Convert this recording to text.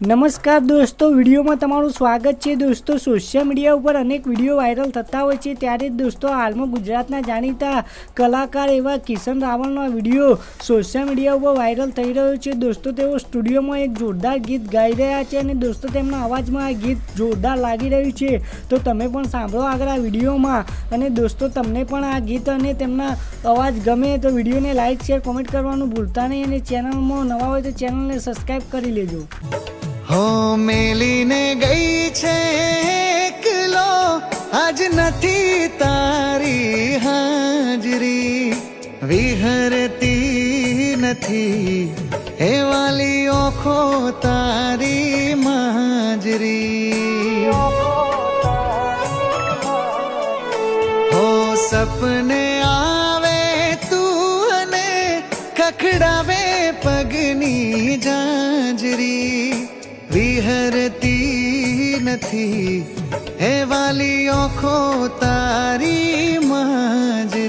નમસ્કાર દોસ્તો, વિડીયોમાં તમારું સ્વાગત છે. દોસ્તો સોશિયલ મીડિયા ઉપર અનેક વીડિયો વાયરલ થતા હોય છે. ત્યારે દોસ્તો, હાલમાં ગુજરાતના જાણીતા કલાકાર એવા કિશન રાવળનો વીડિયો સોશિયલ મીડિયા ઉપર વાયરલ થઈ રહ્યો છે. દોસ્તો, તેઓ સ્ટુડિયોમાં એક જોરદાર ગીત ગાઈ રહ્યા છે અને દોસ્તો, તેમના અવાજમાં આ ગીત જોરદાર લાગી રહ્યું છે. તો તમે પણ સાંભળો આગળ આ વિડીયોમાં. અને દોસ્તો, તમને પણ આ ગીત અને તેમના અવાજ ગમે તો વિડીયોને લાઇક શેર કોમેન્ટ કરવાનું ભૂલતા નહીં. અને ચેનલમાં નવા હોય તો ચેનલને સબસ્ક્રાઈબ કરી લેજો. હો મેલીને ગઈ છે એકલો, આજ નથી તારી હાજરી. વિહરતી નથી એ વાલી ઓખો તારી માજરી. હો સપને આવે તું અને ખખડાવે પગની જાંજરી કરતી નથી. હે વાલી ઓખો તારી માજે